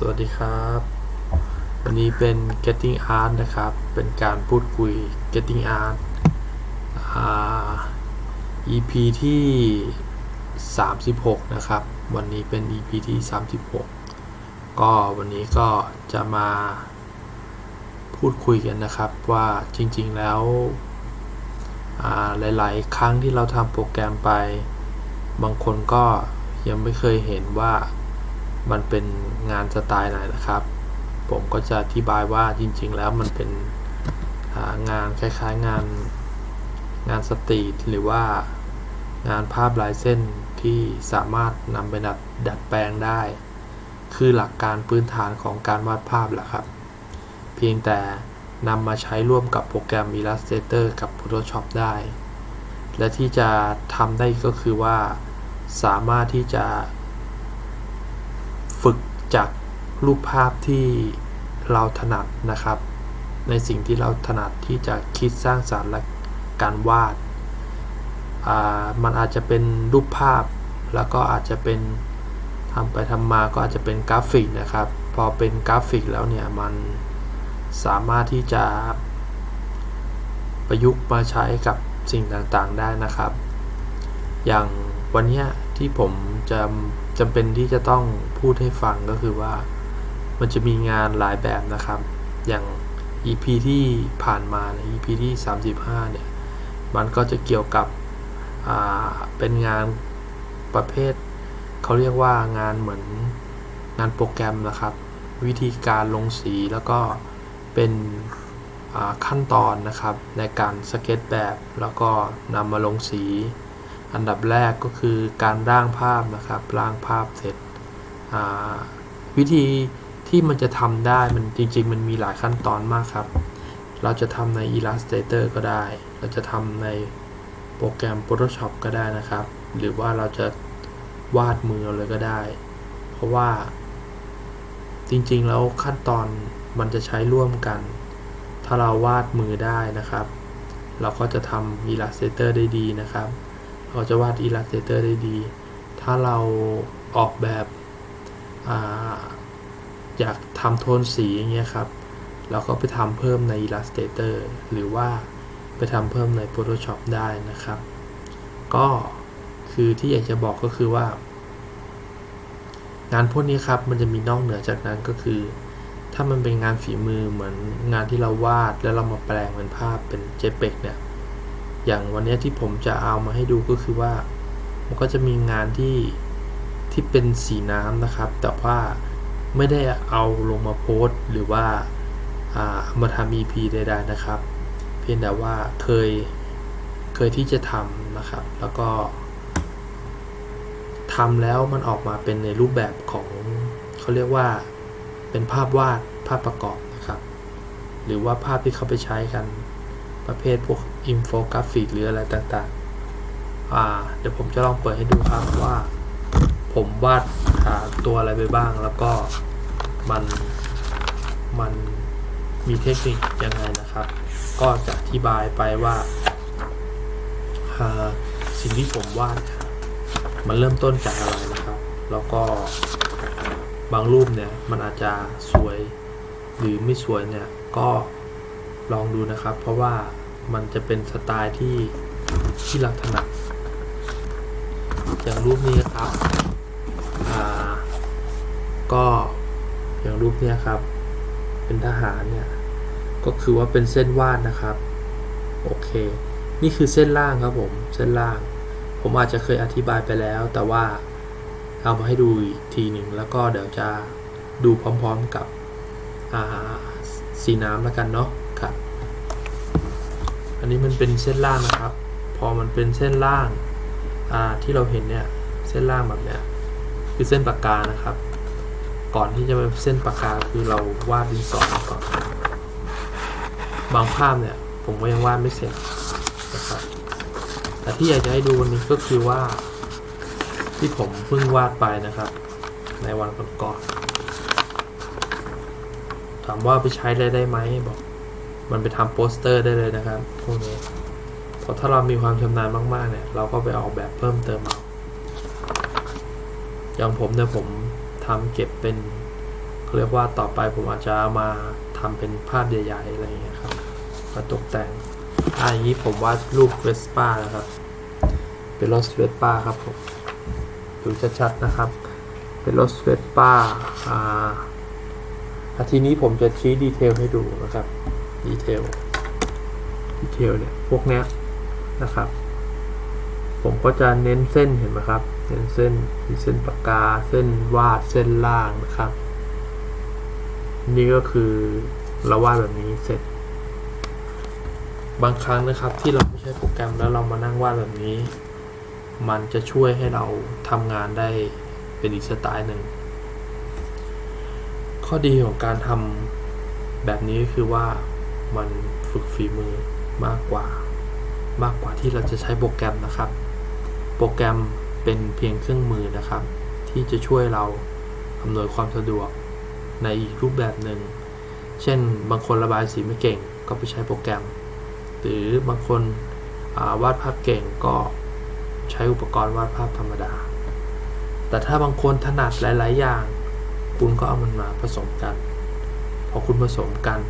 สวัสดีครับ วันนี้เป็น Getting Art นะครับ เป็นการพูดคุย Getting Art EP ที่ 36 นะครับ วันนี้เป็น EP ที่ 36 ก็วันนี้ก็จะมาพูดคุยกันนะครับว่าจริงๆแล้วหลายๆ ครั้งที่เราทำโปรแกรมไป บางคนก็ยังไม่เคยเห็นว่า มันเป็นงานสไตล์ไหนนะครับ ผมก็จะอธิบายว่าจริง ๆ แล้วมันเป็นางานคล้ายๆงานงานสตรีทหรือว่างานภาพลายเส้นที่สามารถนำไปดัดดัดแปลงได้ คือหลักการพื้นฐานของการวาดภาพแหละครับ เพียงแต่นำมาใช้ร่วมกับโปรแกรม Illustrator กับ Photoshop ได้ และที่จะทำได้ก็คือว่า สามารถที่จะ ฝึกจากรูปภาพที่เราถนัดนะครับ ในสิ่งที่เราถนัดที่จะคิดสร้างสารรค์และการวาด มันอาจจะเป็นรูปภาพแล้วก็อาจจะเป็นทำไปทำมาก็อาจจะเป็นกราฟิกนะครับ พอเป็นกราฟิกแล้วเนี่ยมันสามารถที่จะประยุกต์มาใช้กับสิ่งต่างๆได้นะครับ อย่างวันนี้ที่ผมจะ จำเป็นที่จะต้องพูดให้ฟังก็คือว่า มันจะมีงานหลายแบบนะครับ อย่าง EP ที่ผ่านมาใน EP ที่ 35 เนี่ย มันก็จะเกี่ยวกับเป็นงานประเภท เขาเรียกว่างานเหมือนงานโปรแกรมนะครับ วิธีการลงสีแล้วก็เป็นขั้นตอนนะครับในการสเก็ตแบบ แล้วก็นำมาลงสี อันดับแรกก็คือการร่างภาพนะครับ ร่างภาพเสร็จ วิธีที่มันจะทำได้มันจริง ๆ มันมีหลายขั้นตอนมากครับ เราจะทำใน Illustrator ก็ได้ เราจะทำในโปรแกรม Photoshop ก็ได้นะครับ หรือว่าเราจะวาดมือเอาเลยก็ได้ เพราะว่าจริงๆ แล้วขั้นตอนมันจะใช้ร่วมกัน ถ้าเราวาดมือได้นะครับ เราก็จะทำ Illustrator ได้ดีนะครับ เราจะวาด Illustrator ได้ดี ถ้าเราออกแบบออยากทำโทนสีอย่างเงี้ยครับ เราก็ไปทำเพิ่มใน Illustrator หรือว่าไปทำเพิ่มใน Photoshop ได้นะครับ ก็คือที่อยากจะบอกก็คือว่า งานพวกนี้ครับมันจะมีนอกเหนือจากนั้นก็คือ ถ้ามันเป็นงานฝีมือเหมือนงานที่เราวาดแล้วเรามาแปลงเป็นภาพเป็น JPEG เนี่ย อย่างวันนี้ที่ผมจะเอามาให้ดูก็คือว่า มันก็จะมีงานที่ที่เป็นสีน้ำนะครับ แต่ว่าไม่ได้เอาลงมาโพสต์หรือว่าามาทำ EP ใดๆนะครับ เพียงแต่ว่าเคยเคยที่จะทำนะครับ แล้วก็ทำแล้วมันออกมาเป็นในรูปแบบของเขาเรียกว่าเป็นภาพวาดภาพประกอบนะครับ หรือว่าภาพที่เขาไปใช้กัน ประเภทพวกอินโฟกราฟิกหรืออะไรต่างๆอ่าเดี๋ยวผมจะลองเปิดให้ดูครับว่า ผมวาดาตัวอะไรไปบ้าง แล้วก็มันมันมีเทคนิคยังไงนะครับ ก็จะอธิบายไปว่าาสิ่งที่ผมวาดมันเริ่มต้นจากอะไรนะครับ แล้วก็บางรูปเนี่ยมันอาจจะสวยหรือไม่สวยเนี่ยก็ ลองดูนะครับ เพราะว่ามันจะเป็นสไตล์ที่ที่เราถนัดอย่างรูปนี้ครับอ่าก็อย่างรูปนี้ครับ เป็นทหารเนี่ยก็คือว่าเป็นเส้นวาดนะครับโอเค นี่คือเส้นล่างครับผมเส้นล่าง ผมอาจจะเคยอธิบายไปแล้ว แต่ว่าเอามาให้ดูอีกทีหนึ่งแล้วก็เดี๋ยวจะดูพร้อมๆกับสีน้ำแล้วกันเนาะ ครับ อันนี้มันเป็นเส้นล่างนะครับ พอมันเป็นเส้นล่างอ่าที่เราเห็นเนี่ย เส้นล่างแบบเนี้ยคือเส้นปากกานะครับ ก่อนที่จะเป็นเส้นปากกาคือเราวาดดินสอก่อน บางภาพเนี่ย ผมก็ยังวาดไม่เสร็จนะครับ แต่ที่อยากจะให้ดูวันนี้ก็คือว่า ที่ผมเพิ่งวาดไปนะครับ ในวันก่อนๆถามว่าไปใช้ได้ได้ไหมบอก มันไปทำโปสเตอร์ได้เลยนะครับพวกนี้เพราะถ้าเรามีความชำนาญมากๆเนี่ย เราก็ไปออกแบบเพิ่มเติมเอาอย่างผมเนี่ยผมทำเก็บเป็นเรียกว่าต่อไปผมอาจจะมาทำเป็นภาพใหญ่ๆอะไรอย่างเงี้ยครับมาตกแต่งอ่าอย่างนี้ผมวาดรูปเวสป้านะครับ เป็นรถเวสป้าครับผมดูชัดๆนะครับ เป็นรถเวสป้าอ่าทีนี้ผมจะชี้ดีเทลให้ดูนะครับ ดีเทลดีเทลเนี่ยพวกเนี้ยนะครับ ผมก็จะเน้นเส้นเห็นไหมครับ เน้นเส้นมีเส้นปากกา เส้นวาดเส้นล่างนะครับ นี่ก็คือเราวาดแบบนี้เสร็จ บางครั้งนะครับที่เราไม่ใช้โปรแกรมแล้วเรามานั่งวาดแบบนี้ มันจะช่วยให้เราทำงานได้เป็นอีกสไตล์หนึ่งข้อดีของการทำแบบนี้ก็คือว่า มันฝึกฝีมือมากกว่ามากกว่าที่เราจะใช้โปรแกรมนะครับ โปรแกรมเป็นเพียงเครื่องมือนะครับ ที่จะช่วยเราอำนวยความสะดวกในอีกรูปแบบหนึ่ง เช่น บางคนระบายสีไม่เก่งก็ไปใช้โปรแกรม หรือบางคนาวาดภาพเก่งก็ใช้อุปกรณ์วาดภาพธรรมดา แต่ถ้าบางคนถนัดหลาย ๆ อย่าง คุณก็เอามันมาผสมกัน พอคุณผสมกัน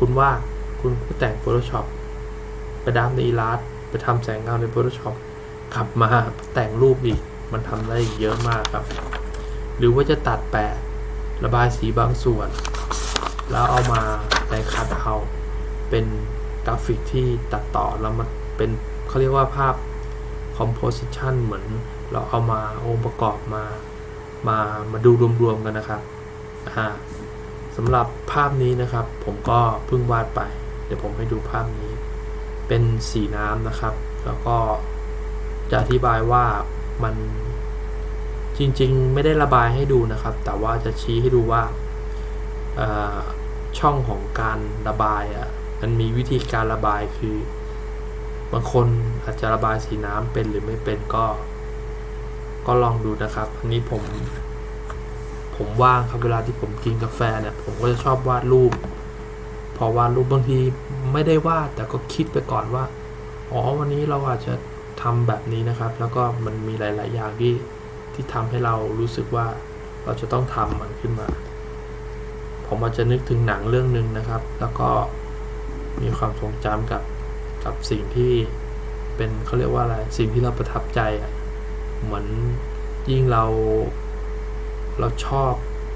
คุณว่าคุณก็แต่ง Photoshop ไปดามใน Illustrator ไปทำแสงเงาใน Photoshop กลับมาแต่งรูปอีก มันทำได้อีกเยอะมากครับ หรือว่าจะตัดแปะระบายสีบางส่วน แล้วเอามาในคัดเอาเป็นกราฟิกที่ตัดต่อแล้วมันเป็นเขาเรียกว่าภาพ composition เหมือนเราเอามาองค์ประกอบมา มามาดูรวมๆกันนะครับอ่า สำหรับภาพนี้นะครับ ผมก็เพิ่งวาดไป เดี๋ยวผมให้ดูภาพนี้ เป็นสีน้ำนะครับ แล้วก็จะอธิบายว่ามันจริงๆ ไม่ได้ระบายให้ดูนะครับ แต่ว่าจะชี้ให้ดูว่าช่องของการระบายอะมันมีวิธีการระบายคือบางคนอาจจะระบายสีน้ำเป็นหรือไม่เป็นก็ ก็ลองดูนะครับ อันนี้ผม ผมว่างครับเวลาที่ผมกินกาแฟเนี่ยผมก็จะชอบวาดรูป พอวาดรูปบางทีไม่ได้วาดแต่ก็คิดไปก่อนว่า อ๋อวันนี้เราอาจจะทำแบบนี้นะครับ แล้วก็มันมีหลาย ๆ อย่างที่ที่ทำให้เรารู้สึกว่าเราจะต้องทำมันขึ้นมา ผมอาจจะนึกถึงหนังเรื่องหนึ่งนะครับ แล้วก็มีความทรงจำกับกับสิ่งที่เป็นเขาเรียกว่าอะไรสิ่งที่เราประทับใจอะเหมือนยิ่งเรา เราชอบ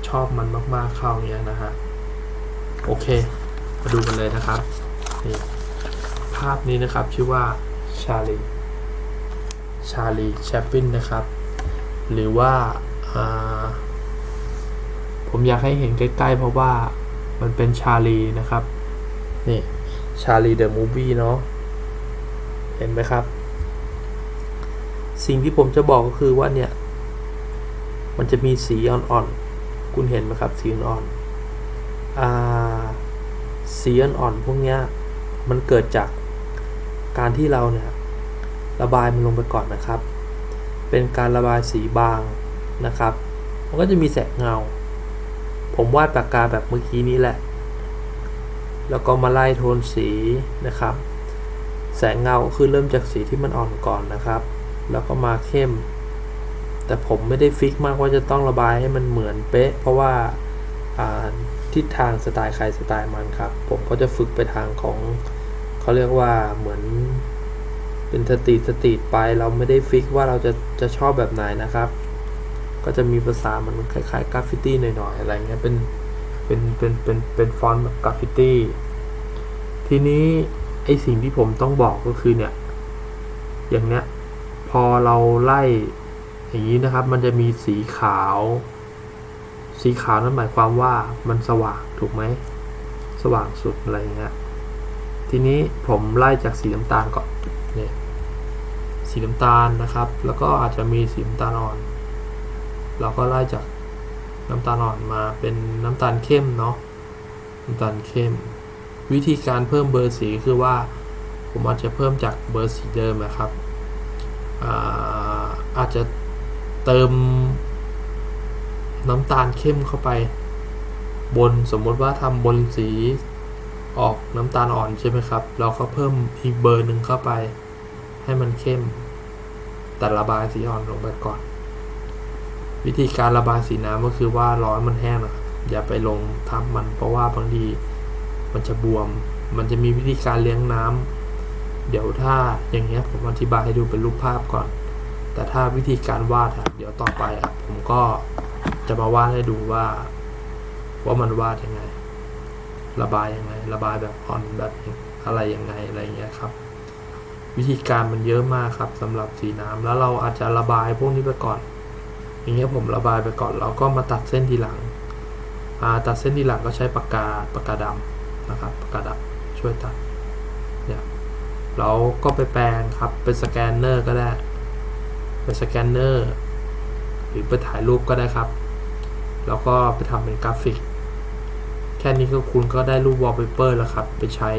ชอบมันมากๆเข้าเนี้ยนะฮะโอเค มาดูกันเลยนะครับนี่ภาพนี้นะครับชื่อว่าชาลีชาลีแชปปินนะครับ หรือว่าอ่าผมอยากให้เห็นใกล้ๆ เพราะว่ามันเป็นชาลีนะครับ นี่ชาลีเดอะมูฟวี่เนาะเห็นไหมครับ สิ่งที่ผมจะบอกก็คือว่าเนี่ย มันจะมีสีอ่อนๆ คุณเห็นไหมครับ สีอ่อนๆอ่าสีอ่อนๆพวกนี้มันเกิดจากการที่เราเนี่ยระบายมันลงไปก่อนนะครับ เป็นการระบายสีบางนะครับ มันก็จะมีแสงเงา ผมวาดปากกาแบบเมื่อกี้นี้แหละ แล้วก็มาไล่โทนสีนะครับ แสงเงาคือเริ่มจากสีที่มันอ่อนก่อนนะครับ แล้วก็มาเข้ม แต่ผมไม่ได้ฟิกมากว่าจะต้องระบายให้มันเหมือนเป๊ะ เพราะว่าทิศทางสไตล์ใครสไตล์มันครับ ผมก็จะฝึกไปทางของเขาเรียกว่าเหมือนเป็นสตรีทสตรีทไปเราไม่ได้ฟิกว่าเราจะจะชอบแบบไหนนะครับ ก็จะมีภาษามันคล้ายๆกราฟฟิตี้หน่อยๆอะไรเงี้ยเป็นเป็นเป็นเป็นเป็นฟอนต์แบบกราฟฟิตี้ทีนี้ไอสิ่งที่ผมต้องบอกก็คือเนี่ยอย่างเนี้ยพอเราไล่ อย่างนี้นะครับมันจะมีสีขาว สีขาวนั่นหมายความว่ามันสว่างถูกไหมสว่างสุดอะไรเงี้ยทีนี้ผมไล่จากสีน้ำตาลก่อนเนี่ยสีน้ำตาลนะครับ แล้วก็อาจจะมีสีน้ำตาลอ่อน เราก็ไล่จากน้ำตาลอ่อนมาเป็นน้ำตาลเข้มเนาะน้ำตาลเข้ม วิธีการเพิ่มเบอร์สีคือว่า ผมอาจจะเพิ่มจากเบอร์สีเดิมนะครับอาอาจจะ เติมน้ำตาลเข้มเข้าไป บนสมมติว่าทำบนสีออกน้ำตาลอ่อนใช่ไหมครับ เราก็เพิ่มอีกเบอร์หนึ่งเข้าไป ให้มันเข้ม แต่ระบายสีอ่อนลงไปก่อน วิธีการระบายสีน้ำก็คือว่าร้อให้มันแห้งนะครับอย่าไปลงทับมันเพราะว่าบางทีมันจะบวม มันจะมีวิธีการเลี้ยงน้ำเดี๋ยวถ้าอย่างเงี้ยผมอธิบายให้ดูเป็นรูปภาพก่อน แต่ถ้าวิธีการวาดอะเดี๋ยวต่อไปอผมก็จะมาวาดให้ดูว่า ว่ามันวาดยังไง ระบายยังไง ระบายแบบอ่อนแบบอะไรยังไงอะไรเงี้ยครับ วิธีการมันเยอะมากครับสำหรับสีน้ำแล้วเราอาจจะระบายพวกนี้ไปก่อน อย่างเงี้ยผมระบายไปก่อนเราก็มาตัดเส้นทีหลังตัดเส้นทีหลังก็ใช้ปากกาปากกาดำนะครับปากกาดำช่วยตัดเนี่ยเราก็ไปแปลงครับเป็นสแกนเนอร์ก็ได้ เป็นสแกนเนอร์หรือไปถ่ายรูปก็ได้ครับ แล้วก็ไปทำเป็นกราฟิก แค่นี้ก็คุณก็ได้รูปวอลเปเปอร์แล้วครับ ไปใช้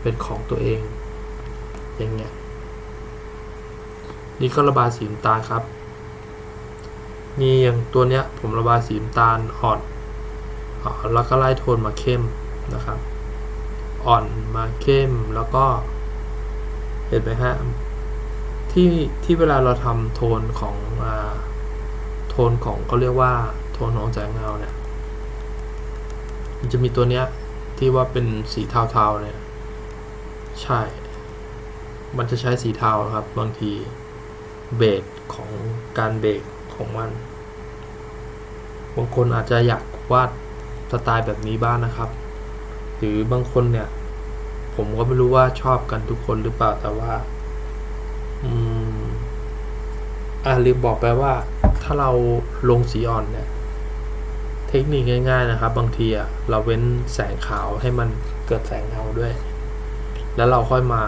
เป็นของตัวเอง อย่างเงี้ย นี่ก็ระบายสีน้ำตาลครับ นี่อย่างตัวเนี้ยผมระบายสีน้ำตาลอ่อนอ่าแล้วก็ไล่โทนมาเข้มนะครับ อ่อนมาเข้มแล้วก็เห็นไหมฮะ ที่ที่เวลาเราทำโทนของอ่าโทนของเขาเรียกว่าโทนของแสงเงาเนี่ยมันจะมีตัวเนี้ยที่ว่าเป็นสีเทาๆเนี่ย ใช่ มันจะใช้สีเทาครับ บางทีเบรกของการเบรกของมัน บางคนอาจจะอยากวาดสไตล์แบบนี้บ้างนะครับ หรือบางคนเนี่ย ผมก็ไม่รู้ว่าชอบกันทุกคนหรือเปล่าแต่ว่า อ่าลืมบอกไปว่าถ้าเราลงสีอ่อนเนี่ยเทคนิคง่าย ๆนะครับ บางทีอะเราเว้นแสงขาวให้มันเกิดแสงเงาด้วย แล้วเราค่อยมา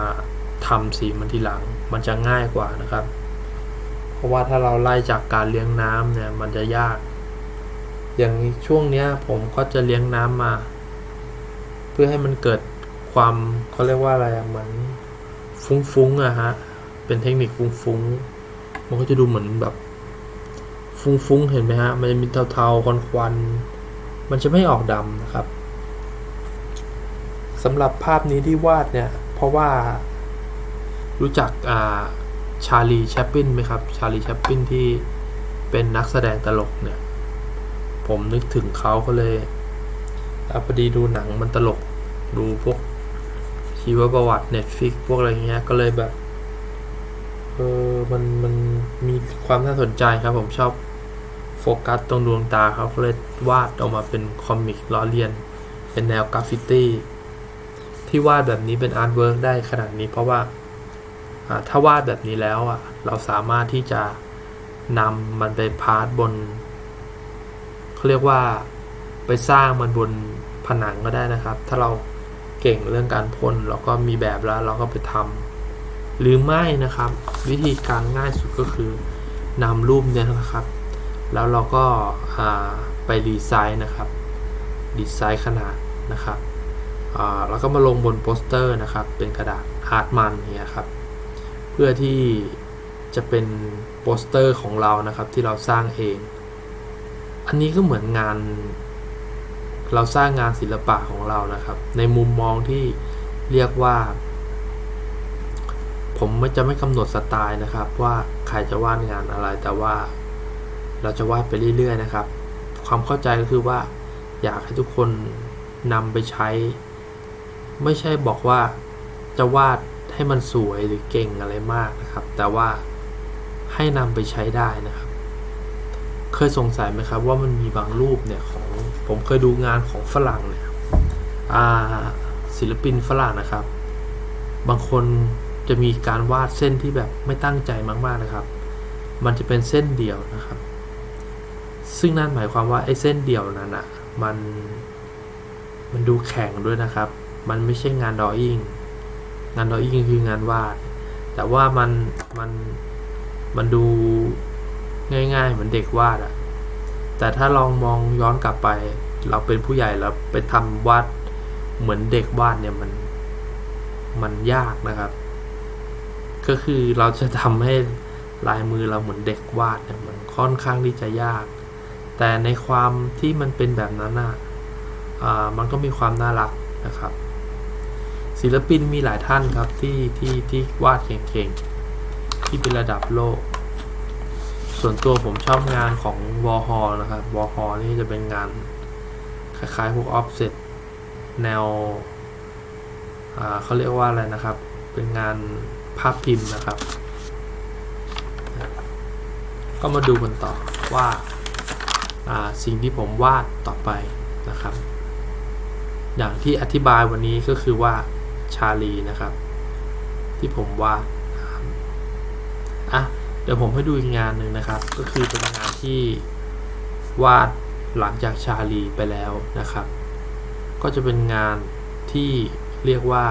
ทำสีมันทีหลัง มันจะง่ายกว่านะครับ เพราะว่าถ้าเราไล่จากการเลี้ยงน้ำเนี่ยมันจะยาก อย่างช่วงเนี้ยผมก็จะเลี้ยงน้ำมา เพื่อให้มันเกิดความเขาเรียกว่าอะไรเหมือนฟุ้งๆอะฮะเป็นเทคนิคฟุ้งๆ มันก็จะดูเหมือนแบบ ฟุ้งๆ เห็นไหมฮะ มันจะมีเทาๆควันๆมันจะไม่ออกดำนะครับสำหรับภาพนี้ที่วาดเนี่ย เพราะว่ารู้จักอ่าชาลีแชปปินไหมครับ ชาลีแชปปินที่เป็นนักแสดงตลกเนี่ย ผมนึกถึงเขาก็เลยแล้วพอดีดูหนังมันตลกดูพวกชีวประวัติ Netflix พวกอะไรเงี้ย ก็เลยแบบ เออ มัน มัน มีความน่าสนใจครับผมชอบโฟกัสตรงดวงตาเขาก็เลย วาดออกมาเป็นคอมิกล้อเลียน เป็นแนวกราฟฟิตี้ที่วาดแบบนี้เป็นอาร์ตเวิร์กได้ขนาดนี้เพราะว่าอ่าถ้าวาดแบบนี้แล้วอะเราสามารถที่จะนำมันไปพาร์ทบนเขาเรียกว่าไปสร้างมันบนผนังก็ได้นะครับ ถ้าเราเก่งเรื่องการพ่นเราก็มีแบบแล้วเราก็ไปทำ หรือไม่นะครับ วิธีการง่ายสุดก็คือนำรูปเนี้ยนะครับ แล้วเราก็าไปดีไซน์นะครับดีไซน์ขนาดนะครับแล้วก็มาลงบนโปสเตอร์นะครับ เป็นกระดาษอาร์ตมันเนี่ยครับ เพื่อที่จะเป็นโปสเตอร์ของเรานะครับที่เราสร้างเอง อันนี้ก็เหมือนงาน เราสร้างงานศิลปะของเรานะครับ ในมุมมองที่เรียกว่า ผมไม่จะไม่กำหนดสไตล์นะครับ ว่าใครจะวาดงานอะไรแต่ว่า เราจะวาดไปเรื่อยๆนะครับ ความเข้าใจก็คือว่า อยากให้ทุกคนนำไปใช้ ไม่ใช่บอกว่าจะวาดให้มันสวยหรือเก่งอะไรมากนะครับ แต่ว่าให้นำไปใช้ได้นะครับ เคยสงสัยไหมครับว่ามันมีบางรูปเนี่ยของผมเคยดูงานของฝรั่งเนี่ยศิลปินฝรั่งนะครับ บางคน จะมีการวาดเส้นที่แบบไม่ตั้งใจมากๆนะครับ มันจะเป็นเส้นเดี่ยวนะครับ ซึ่งนั่นหมายความว่าไอ้เส้นเดี่ยวนั้นอะมันมันดูแข็งด้วยนะครับ มันไม่ใช่งานดออิ่งงานดออิ่งคืองานวาด แต่ว่ามันมันมันดูง่ายๆเหมือนเด็กวาดอะแต่ถ้าลองมองย้อนกลับไป เราเป็นผู้ใหญ่แล้วไปทำวาดเหมือนเด็กวาดเนี่ยมันมันยากนะครับ ก็คือเราจะทำให้ลายมือเราเหมือนเด็กวาดเนี่ยมันค่อนข้างที่จะยาก แต่ในความที่มันเป็นแบบนั้นอะอ่ามันก็มีความน่ารักนะครับ ศิลปินมีหลายท่านครับที่ที่ที่วาดเก่งๆ ที่เป็นระดับโลก ส่วนตัวผมชอบงานของวอฮอลนะครับวอฮอลนี่จะเป็นงานคล้ายๆพวกออฟเซตแนวเขาเรียกว่าอะไรนะครับ เป็นงาน ภาพพิมพ์นะครับ ก็มาดูกันต่อว่าาสิ่งที่ผมวาดต่อไปนะครับ อย่างที่อธิบายวันนี้ก็คือว่าชาลีนะครับ ที่ผมวาดอะเดี๋ยวผมให้ดูอีกงานหนึ่งนะครับ ก็คือเป็นงานที่วาดหลังจากชาลีไปแล้วนะครับ ก็จะเป็นงานที่เรียกว่า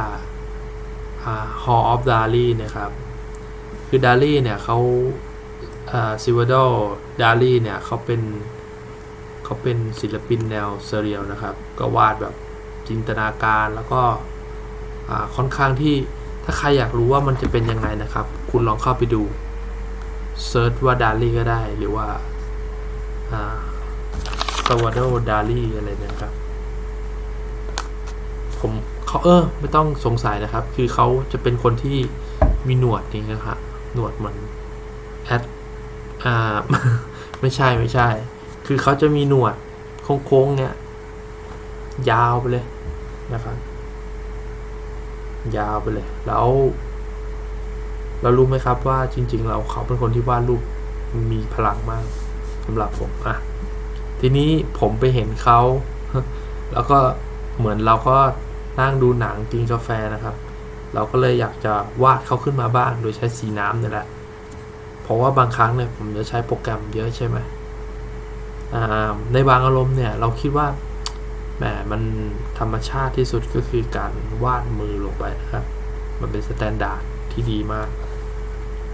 Hall of Dali นะครับ คือดาลีเนี่ยเขาซิวาโดดาลีเนี่ยเขาเป็นเขาเป็นศิลปินแนวเซเรียลนะครับ ก็วาดแบบจินตนาการแล้วก็ค่อนข้างที่ถ้าใครอยากรู้ว่ามันจะเป็นยังไงนะครับ คุณลองเข้าไปดูเซิร์ชว่าดาลีก็ได้หรือว่าซาวาโดดาลีอะไรเนี่ยครับผม เขาเออ ไม่ต้องสงสัยนะครับ คือเขาจะเป็นคนที่มีหนวดนี่นะครับหนวดเหมือนแอดอ่าไม่ใช่ไม่ใช่ คือเขาจะมีหนวดโค้งๆเนี่ย ยาวไปเลยนะครับยาวไปเลย แล้วเรารู้ไหมครับว่าจริง ๆ เราเขาเป็นคนที่วาดรูปมีพลังมากสำหรับผมอะทีนี้ผมไปเห็นเขา แล้วก็เหมือนเราก็ นั่งดูหนังกินกาแฟนะครับ เราก็เลยอยากจะวาดเขาขึ้นมาบ้างโดยใช้สีน้ำนี่แหละ เพราะว่าบางครั้งเนี่ยผมจะใช้โปรแกรมเยอะใช่ไหมในบางอารมณ์เนี่ยเราคิดว่าแหมมันธรรมชาติที่สุดก็คือการวาดมือลงไปนะครับ มันเป็นสแตนดาร์ดที่ดีมาก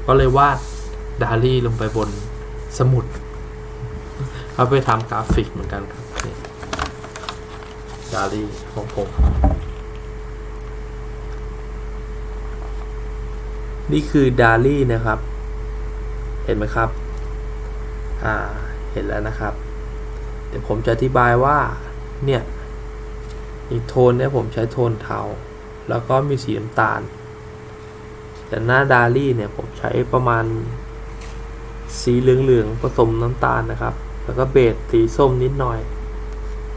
ก็เลยวาดดาลี่ลงไปบนสมุด เอาไปทำกราฟิกเหมือนกันครับดาลี่ของผม นี่คือดาลี่นะครับ เห็นไหมครับ อ่า เห็นแล้วนะครับ เดี๋ยวผมจะอธิบายว่า เนี่ย อีกโทนเนี่ยผมใช้โทนเทา แล้วก็มีสีน้ำตาล แต่หน้าดาลี่เนี่ยผมใช้ประมาณ สีเหลืองๆผสมน้ำตาลนะครับ แล้วก็เบสสีส้มนิดหน่อย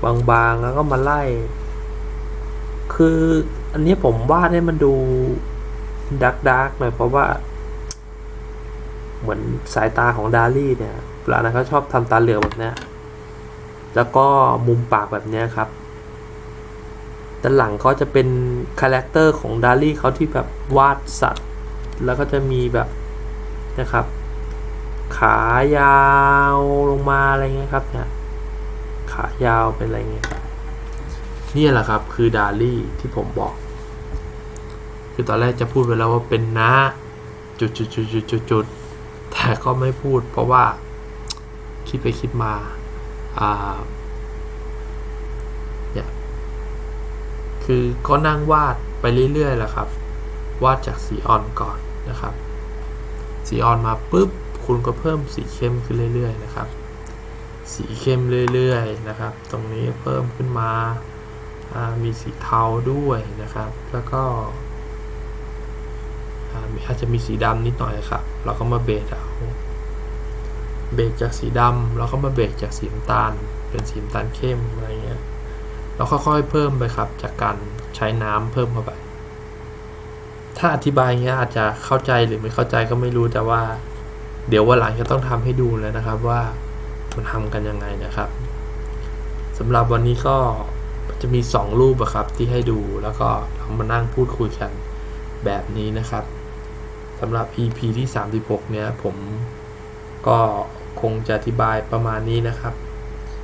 บางๆ แล้วก็มาไล่ คืออันนี้ผมวาดให้มันดู ดักดักหน่อยเพราะว่า เหมือนสายตาของดาลี่เนี่ยเวลานั้นเขาชอบทำตาเหลือแบบเนี้ยแล้วก็มุมปากแบบเนี้ยครับด้านหลังเขาจะเป็นคาแรคเตอร์ของดาลี่เขาที่แบบวาดสัตว์ แล้วก็จะมีแบบนะครับ ขายาวลงมาอะไรเงี้ยครับเนี่ยขายาวเป็นอะไรเงี้ยนี่แหละครับคือดาลี่ที่ผมบอก คือตอนแรกจะพูดไปแล้วว่าเป็นนะจุดจุดจุดจุดจุดจุดแต่ก็ไม่พูดเพราะว่าคิดไปคิดมาอ่าเนี่ยคือก็นั่งวาดไปเรื่อยๆแหละครับ วาดจากสีอ่อนก่อนนะครับ สีอ่อนมาปุ๊บคุณก็เพิ่มสีเข้มขึ้นเรื่อย ๆ นะครับ สีเข้มเรื่อยๆนะครับ ตรงนี้เพิ่มขึ้นมาอ่ามีสีเทาด้วยนะครับ แล้วก็ อาอาจจะมีสีดำนิดหน่อยครับเราก็มาเบสเอาเบสจากสีดำแล้วก็มาเบสจากสีน้ำตาล เป็นสีน้ำตาลเข้มอะไรเงี้ยเราค่อยๆเพิ่มไปครับ จากการใช้น้ำเพิ่มเข้าไป ถ้าอธิบายเงี้ยอาจจะเข้าใจหรือไม่เข้าใจก็ไม่รู้แต่ว่า เดี๋ยววันหลังจะต้องทำให้ดูเลยนะครับว่ามันทำกันยังไงนะครับสำหรับวันนี้ก็จะมี 2 รูปอะครับที่ให้ดูแล้วก็เรามานั่งพูดคุยกันแบบนี้นะครับ สำหรับ EP ที่ 36 เนี้ยผมก็คงจะอธิบายประมาณนี้นะครับ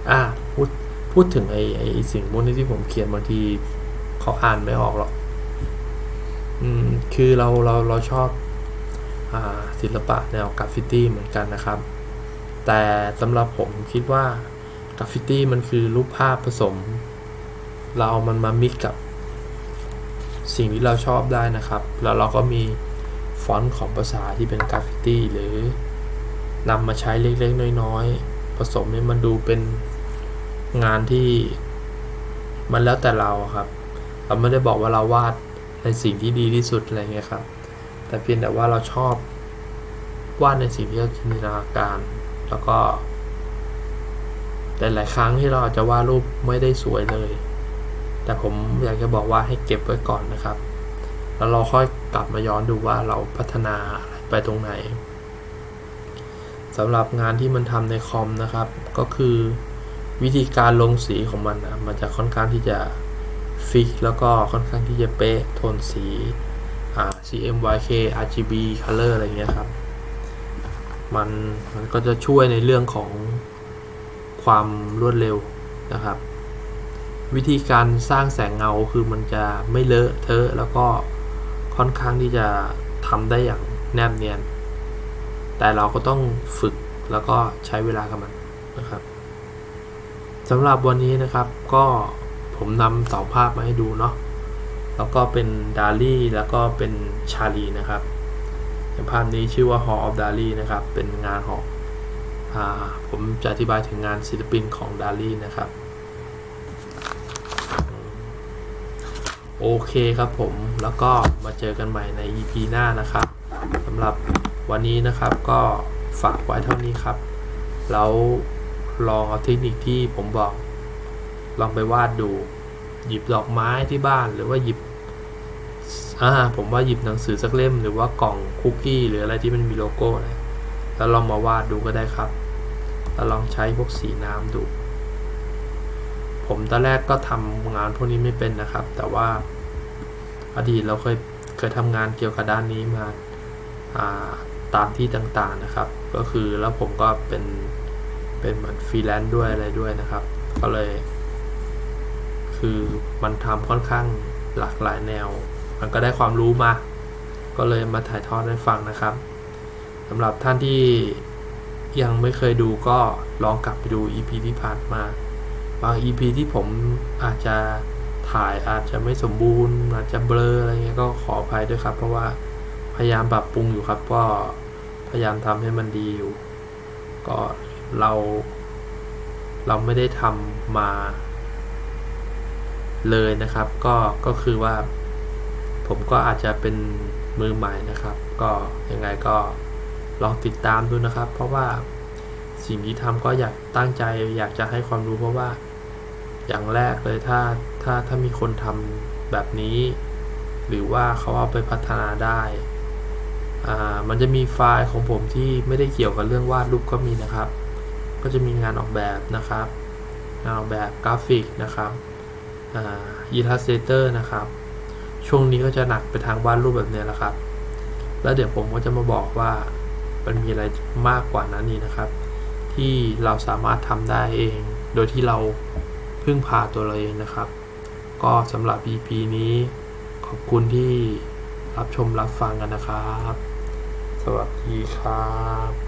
อ่าพูดพูดถึงไอ้ไอ้สิ่งพวกนี้ที่ผมเขียนบางทีเขาอ่านไม่ออกหรอก อืม คือเราเราเราชอบอ่าศิลปะแนวกราฟฟิตี้เหมือนกันนะครับ แต่สำหรับผมคิดว่ากราฟฟิตี้มันคือรูปภาพผสม เราเอามันมามิกกับสิ่งที่เราชอบได้นะครับ แล้วเราก็มี ฟอนต์ของภาษาที่เป็นกราฟฟิตี้หรือนำมาใช้เล็กๆ น้อยๆ ผสมให้มันดูเป็นงานที่มันแล้วแต่เราครับ เราไม่ได้บอกว่าเราวาดในสิ่งที่ดีที่สุดอะไรเงี้ยครับ แต่เพียงแต่ว่าเราชอบวาดในสิ่งที่เราจินตนาการ แล้วก็แต่หลายครั้งที่เราอาจจะวาดรูปไม่ได้สวยเลย แต่ผมอยากจะบอกว่าให้เก็บไว้ก่อนนะครับ แล้วเราค่อย กลับมาย้อนดูว่าเราพัฒนาไรไปตรงไหนสำหรับงานที่มันทำในคอมนะครับ ก็คือวิธีการลงสีของมันนะมันจะค่อนข้างที่จะฟิกแล้วก็ค่อนข้างที่จะเป๊ะโทนสีอ่า CMYK RGB color อะไรเงี้ยครับ มันมันก็จะช่วยในเรื่องของความรวดเร็วนะครับ วิธีการสร้างแสงเงาคือมันจะไม่เลอะเทอะแล้วก็ ค่อนข้างที่จะทำได้อย่างแนบเนียน แต่เราก็ต้องฝึกแล้วก็ใช้เวลากับมันนะครับสำหรับวันนี้นะครับก็ผมนำสองภาพมาให้ดูเนาะแล้วก็เป็นดาลี่แล้วก็เป็นชาลีนะครับในภาพนี้ชื่อว่า Hall of Dali นะครับ เป็นงานของผมจะอธิบายถึงงานศิลปินของดาลี่นะครับ โอเคครับผมแล้วก็มาเจอกันใหม่ใน EP หน้านะครับสำหรับวันนี้นะครับก็ฝากไว้เท่านี้ครับ แล้วลองเอาเทคนิคที่ผมบอก ลองไปวาดดู หยิบดอกไม้ที่บ้านหรือว่าหยิบอ่าผมว่าหยิบหนังสือสักเล่ม หรือว่ากล่องคุกกี้หรืออะไรที่มันมีโลโก้นะแล้วลองมาวาดดูก็ได้ครับ แล้วลองใช้พวกสีน้ำดู ผมตอนแรกก็ทำงานพวกนี้ไม่เป็นนะครับ แต่ว่าอดีตเราเคยเคยทำงานเกี่ยวกับด้านนี้มาาตามที่ต่างๆนะครับ ก็คือแล้วผมก็เป็นเป็นเหมือนฟรีแลนซ์ด้วยอะไรด้วยนะครับ ก็เลย คือมันทำค่อนข้างหลากหลายแนว มันก็ได้ความรู้มา ก็เลยมาถ่ายทอดให้ฟังนะครับสำหรับท่านที่ยังไม่เคยดูก็ลองกลับไปดู EP ที่ผ่านมา บาง EP ที่ผมอาจจะถ่ายอาจจะไม่สมบูรณ์ อาจจะเบลออะไรเงี้ยก็ขออภัยด้วยครับ เพราะว่าพยายามปรับปรุงอยู่ครับ ก็พยายามทำให้มันดีอยู่ ก็เรา เราไม่ได้ทำมาเลยนะครับ ก็ก็คือว่า ผมก็อาจจะเป็นมือใหม่นะครับ ก็ยังไงก็ลองติดตามดูนะครับ เพราะว่า สิ่งที่ทำก็อยากตั้งใจ อยากจะให้ความรู้เพราะว่า อย่างแรกเลยถ้าถ้าถ้ามีคนทำแบบนี้ หรือว่าเขาเอาไปพัฒนาได้ามันจะมีไฟล์ของผมที่ไม่ได้เกี่ยวกับเรื่องวาดรูปก็มีนะครับ ก็จะมีงานออกแบบนะครับงานออกแบบกราฟิกนะครับอ่า Illustrator นะครับ ช่วงนี้ก็จะหนักไปทางวาดรูปแบบนี้แหละครับ แล้วเดี๋ยวผมก็จะมาบอกว่ามันมีอะไรมากกว่านั้นนี่นะครับ ที่เราสามารถทำได้เอง โดยที่เราพึ่งพาตัวเราเองนะครับ ก็สำหรับ EP นี้ขอบคุณที่รับชมรับฟังกันนะครับ สวัสดีครับ